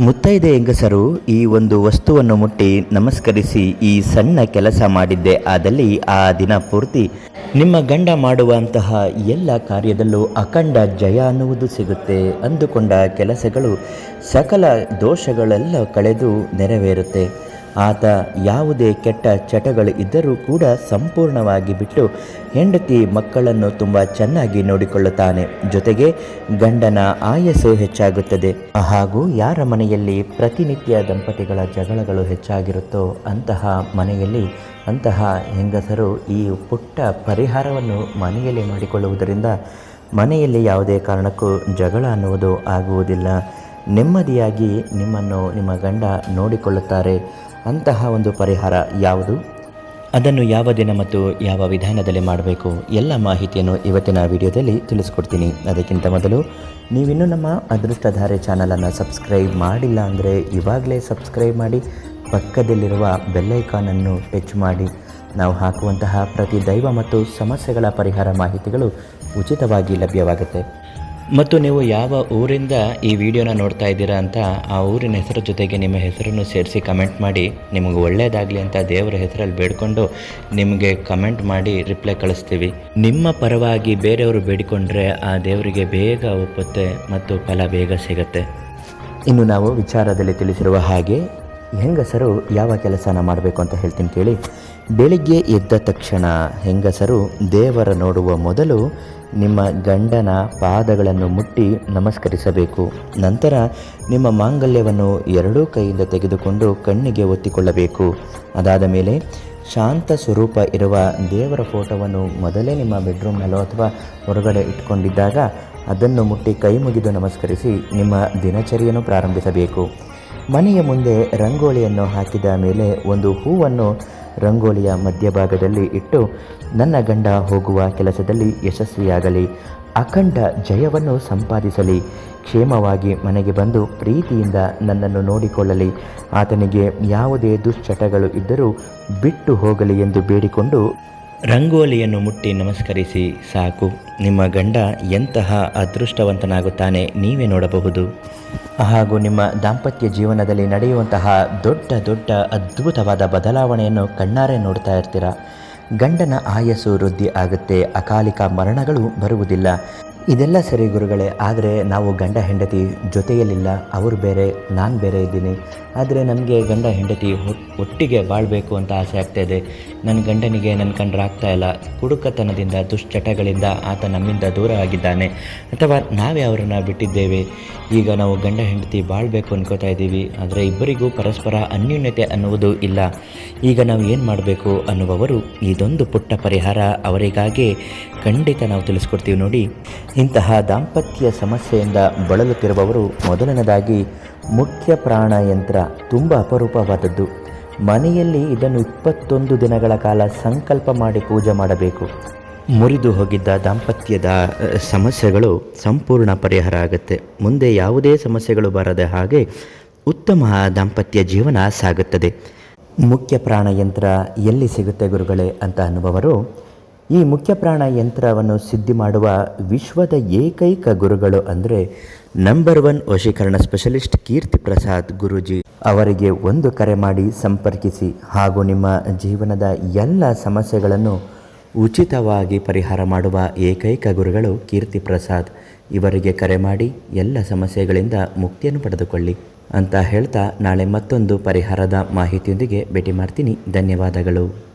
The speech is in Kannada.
ಮುತ್ತೈದೆ ಹೆಂಗಸರು, ಈ ಒಂದು ವಸ್ತುವನ್ನು ಮುಟ್ಟಿ ನಮಸ್ಕರಿಸಿ ಈ ಸಣ್ಣ ಕೆಲಸ ಮಾಡಿದ್ದೆ. ಆದಲ್ಲಿ ಆ ದಿನ ಪೂರ್ತಿ ನಿಮ್ಮ ಗಂಡ ಮಾಡುವಂತಹ ಎಲ್ಲ ಕಾರ್ಯದಲ್ಲೂ ಅಖಂಡ ಜಯ ಅನ್ನುವುದು ಸಿಗುತ್ತೆ ಅಂದುಕೊಂಡ ಕೆಲಸಗಳು ಸಕಲ ದೋಷಗಳೆಲ್ಲ ಕಳೆದು ನೆರವೇರುತ್ತೆ. ಆತ ಯಾವುದೇ ಕೆಟ್ಟ ಚಟಗಳು ಇದ್ದರೂ ಕೂಡ ಸಂಪೂರ್ಣವಾಗಿ ಬಿಟ್ಟು ಹೆಂಡತಿ ಮಕ್ಕಳನ್ನು ತುಂಬ ಚೆನ್ನಾಗಿ ನೋಡಿಕೊಳ್ಳುತ್ತಾನೆ. ಜೊತೆಗೆ ಗಂಡನ ಆಯಸ್ಸು ಹೆಚ್ಚಾಗುತ್ತದೆ. ಹಾಗೂ ಯಾರ ಮನೆಯಲ್ಲಿ ಪ್ರತಿನಿತ್ಯ ದಂಪತಿಗಳ ಜಗಳಗಳು ಹೆಚ್ಚಾಗಿರುತ್ತೋ ಅಂತಹ ಮನೆಯಲ್ಲಿ ಅಂತಹ ಹೆಂಗಸರು ಈ ಪುಟ್ಟ ಪರಿಹಾರವನ್ನು ಮನೆಯಲ್ಲಿ ಮಾಡಿಕೊಳ್ಳುವುದರಿಂದ ಮನೆಯಲ್ಲಿ ಯಾವುದೇ ಕಾರಣಕ್ಕೂ ಜಗಳ ಅನ್ನುವುದು ಆಗುವುದಿಲ್ಲ. ನೆಮ್ಮದಿಯಾಗಿ ನಿಮ್ಮನ್ನು ನಿಮ್ಮ ಗಂಡ ನೋಡಿಕೊಳ್ಳುತ್ತಾರೆ. ಅಂತಹ ಒಂದು ಪರಿಹಾರ ಯಾವುದು? ಅದನ್ನು ಯಾವ ದಿನ ಮತ್ತು ಯಾವ ವಿಧಾನದಲ್ಲಿ ಮಾಡಬೇಕು? ಎಲ್ಲ ಮಾಹಿತಿಯನ್ನು ಇವತ್ತಿನ ವಿಡಿಯೋದಲ್ಲಿ ತಿಳಿಸ್ಕೊಡ್ತೀನಿ. ಅದಕ್ಕಿಂತ ಮೊದಲು, ನೀವಿನ್ನೂ ನಮ್ಮ ಅದೃಷ್ಟಧಾರೆ ಚಾನಲನ್ನು ಸಬ್ಸ್ಕ್ರೈಬ್ ಮಾಡಿಲ್ಲ ಅಂದರೆ ಇವಾಗಲೇ ಸಬ್ಸ್ಕ್ರೈಬ್ ಮಾಡಿ, ಪಕ್ಕದಲ್ಲಿರುವ ಬೆಲ್ಲೈಕಾನನ್ನು ಟಚ್ ಮಾಡಿ. ನಾವು ಹಾಕುವಂತಹ ಪ್ರತಿ ದೈವ ಮತ್ತು ಸಮಸ್ಯೆಗಳ ಪರಿಹಾರ ಮಾಹಿತಿಗಳು ಉಚಿತವಾಗಿ ಲಭ್ಯವಾಗುತ್ತೆ. ಮತ್ತು ನೀವು ಯಾವ ಊರಿಂದ ಈ ವಿಡಿಯೋನ ನೋಡ್ತಾ ಇದ್ದೀರಾ ಅಂತ ಆ ಊರಿನ ಹೆಸರು ಜೊತೆಗೆ ನಿಮ್ಮ ಹೆಸರನ್ನು ಸೇರಿಸಿ ಕಮೆಂಟ್ ಮಾಡಿ. ನಿಮಗೆ ಒಳ್ಳೆಯದಾಗಲಿ ಅಂತ ದೇವರ ಹೆಸರಲ್ಲಿ ಬೇಡಿಕೊಂಡು ನಿಮಗೆ ಕಮೆಂಟ್ ಮಾಡಿ ರಿಪ್ಲೈ ಕಳಿಸ್ತೀವಿ. ನಿಮ್ಮ ಪರವಾಗಿ ಬೇರೆಯವರು ಬೇಡಿಕೊಂಡ್ರೆ ಆ ದೇವರಿಗೆ ಬೇಗ ಒಪ್ಪುತ್ತೆ ಮತ್ತು ಫಲ ಬೇಗ ಸಿಗುತ್ತೆ. ಇನ್ನು ನಾವು ವಿಚಾರದಲ್ಲಿ ತಿಳಿಸಿರುವ ಹಾಗೆ ಹೆಂಗಸರು ಯಾವ ಕೆಲಸನ ಮಾಡಬೇಕು ಅಂತ ಹೇಳ್ತೀನಿ ಕೇಳಿ. ಬೆಳಿಗ್ಗೆ ಎದ್ದ ತಕ್ಷಣ ಹೆಂಗಸರು ದೇವರ ನೋಡುವ ಮೊದಲು ನಿಮ್ಮ ಗಂಡನ ಪಾದಗಳನ್ನು ಮುಟ್ಟಿ ನಮಸ್ಕರಿಸಬೇಕು. ನಂತರ ನಿಮ್ಮ ಮಾಂಗಲ್ಯವನ್ನು ಎರಡೂ ಕೈಯಿಂದ ತೆಗೆದುಕೊಂಡು ಕಣ್ಣಿಗೆ ಒತ್ತಿಕೊಳ್ಳಬೇಕು. ಅದಾದ ಮೇಲೆ ಶಾಂತ ಸ್ವರೂಪ ಇರುವ ದೇವರ ಫೋಟೋವನ್ನು ಮೊದಲೇ ನಿಮ್ಮ ಬೆಡ್ರೂಮ್ನಲ್ಲೋ ಅಥವಾ ಹೊರಗಡೆ ಇಟ್ಕೊಂಡಿದ್ದಾಗ ಅದನ್ನು ಮುಟ್ಟಿ ಕೈ ಮುಗಿದು ನಮಸ್ಕರಿಸಿ ನಿಮ್ಮ ದಿನಚರಿಯನ್ನು ಪ್ರಾರಂಭಿಸಬೇಕು. ಮನೆಯ ಮುಂದೆ ರಂಗೋಲಿಯನ್ನು ಹಾಕಿದ ಮೇಲೆ ಒಂದು ಹೂವನ್ನು ರಂಗೋಲಿಯ ಮಧ್ಯಭಾಗದಲ್ಲಿ ಇಟ್ಟು, ನನ್ನ ಗಂಡ ಹೋಗುವ ಕೆಲಸದಲ್ಲಿ ಯಶಸ್ವಿಯಾಗಲಿ, ಅಖಂಡ ಜಯವನ್ನು ಸಂಪಾದಿಸಲಿ, ಕ್ಷೇಮವಾಗಿ ಮನೆಗೆ ಬಂದು ಪ್ರೀತಿಯಿಂದ ನನ್ನನ್ನು ನೋಡಿಕೊಳ್ಳಲಿ, ಆತನಿಗೆ ಯಾವುದೇ ದುಶ್ಚಟಗಳು ಇದ್ದರೂ ಬಿಟ್ಟು ಹೋಗಲಿ ಎಂದು ಬೇಡಿಕೊಂಡು ರಂಗೋಲಿಯನ್ನು ಮುಟ್ಟಿ ನಮಸ್ಕರಿಸಿ, ಸಾಕು. ನಿಮ್ಮ ಗಂಡ ಎಂತಹ ಅದೃಷ್ಟವಂತನಾಗುತ್ತಾನೆ ನೀವೇ ನೋಡಬಹುದು. ಹಾಗೂ ನಿಮ್ಮ ದಾಂಪತ್ಯ ಜೀವನದಲ್ಲಿ ನಡೆಯುವಂತಹ ದೊಡ್ಡ ದೊಡ್ಡ, ಅದ್ಭುತವಾದ ಬದಲಾವಣೆಯನ್ನು ಕಣ್ಣಾರೆ ನೋಡ್ತಾ ಇರ್ತೀರ? ಗಂಡನ ಆಯಸ್ಸು ವೃದ್ಧಿ ಆಗುತ್ತೆ, ಅಕಾಲಿಕ ಮರಣಗಳು ಬರುವುದಿಲ್ಲ. ಇದೆಲ್ಲ ಸರಿ ಗುರುಗಳೇ, ಆದರೆ ನಾವು ಗಂಡ ಹೆಂಡತಿ ಜೊತೆಯಲ್ಲಿಲ್ಲ. ಅವರು ಬೇರೆ, ನಾನು ಬೇರೆ ಇದ್ದೀನಿ. ಆದರೆ ನಮಗೆ ಗಂಡ ಹೆಂಡತಿ ಒಟ್ಟಿಗೆ ಬಾಳಬೇಕು ಅಂತ ಆಸೆ ಆಗ್ತಾಯಿದೆ ನನ್ನ ಗಂಡನಿಗೆ ನನ್ನ ಕಂಡ್ರಾಗ್ತಾ ಇಲ್ಲ. ಕುಡುಕತನದಿಂದ, ದುಶ್ಚಟಗಳಿಂದ ಆತ ನಮ್ಮಿಂದ ದೂರ ಆಗಿದ್ದಾನೆ. ಅಥವಾ ನಾವೇ ಅವರನ್ನು ಬಿಟ್ಟಿದ್ದೇವೆ. ಈಗ ನಾವು ಗಂಡ, ಹೆಂಡತಿ ಬಾಳ್ಬೇಕು ಅನ್ಕೋತಾ ಇದ್ದೀವಿ. ಆದರೆ ಇಬ್ಬರಿಗೂ ಪರಸ್ಪರ ಅನ್ಯೂನ್ಯತೆ ಅನ್ನುವುದು ಇಲ್ಲ. ಈಗ ನಾವು ಏನು ಮಾಡಬೇಕು ಅನ್ನುವವರು ಇದೊಂದು ಪುಟ್ಟ ಪರಿಹಾರ. ಅವರಿಗಾಗಿ ಖಂಡಿತ ನಾವು ತಿಳಿಸ್ಕೊಡ್ತೀವಿ ನೋಡಿ. ಇಂತಹ ದಾಂಪತ್ಯ ಸಮಸ್ಯೆಯಿಂದ ಬಳಲುತ್ತಿರುವವರು ಮೊದಲನೇದಾಗಿ ಮುಖ್ಯ ಪ್ರಾಣಯಂತ್ರ ತುಂಬ ಅಪರೂಪವಾದದ್ದು. ಮನೆಯಲ್ಲಿ ಇದನ್ನು ಇಪ್ಪತ್ತೊಂದು ದಿನಗಳ ಕಾಲ ಸಂಕಲ್ಪ ಮಾಡಿ ಪೂಜೆ ಮಾಡಬೇಕು. ಮುರಿದು ಹೋಗಿದ್ದ ದಾಂಪತ್ಯದ ಸಮಸ್ಯೆಗಳು ಸಂಪೂರ್ಣ ಪರಿಹಾರ ಆಗುತ್ತೆ. ಮುಂದೆ ಯಾವುದೇ ಸಮಸ್ಯೆಗಳು ಬರದ ಹಾಗೆ ಉತ್ತಮ ದಾಂಪತ್ಯ ಜೀವನ ಸಾಗುತ್ತದೆ. ಮುಖ್ಯ ಪ್ರಾಣ ಯಂತ್ರ ಎಲ್ಲಿ ಸಿಗುತ್ತೆ ಗುರುಗಳೇ ಅಂತ ಅನ್ನುವವರು, ಈ ಮುಖ್ಯ ಪ್ರಾಣ ಯಂತ್ರವನ್ನು ಸಿದ್ಧಿ ಮಾಡುವ ವಿಶ್ವದ ಏಕೈಕ ಗುರುಗಳು ಅಂದರೆ ನಂಬರ್ ಒನ್ ವಶೀಕರಣ ಸ್ಪೆಷಲಿಸ್ಟ್ ಕೀರ್ತಿ ಪ್ರಸಾದ್ ಗುರೂಜಿ. ಅವರಿಗೆ ಒಂದು ಕರೆ ಮಾಡಿ ಸಂಪರ್ಕಿಸಿ ಹಾಗೂ ನಿಮ್ಮ ಜೀವನದ ಎಲ್ಲ ಸಮಸ್ಯೆಗಳನ್ನು ಉಚಿತವಾಗಿ ಪರಿಹಾರ ಮಾಡುವ ಏಕೈಕ ಗುರುಗಳು ಕೀರ್ತಿ ಪ್ರಸಾದ್ ಇವರಿಗೆ ಕರೆ ಮಾಡಿ ಎಲ್ಲ ಸಮಸ್ಯೆಗಳಿಂದ ಮುಕ್ತಿಯನ್ನು ಪಡೆದುಕೊಳ್ಳಿ ಅಂತ ಹೇಳ್ತಾ ನಾಳೆ ಮತ್ತೊಂದು ಪರಿಹಾರದ ಮಾಹಿತಿಯೊಂದಿಗೆ ಭೇಟಿ ಮಾಡ್ತೀನಿ. ಧನ್ಯವಾದಗಳು.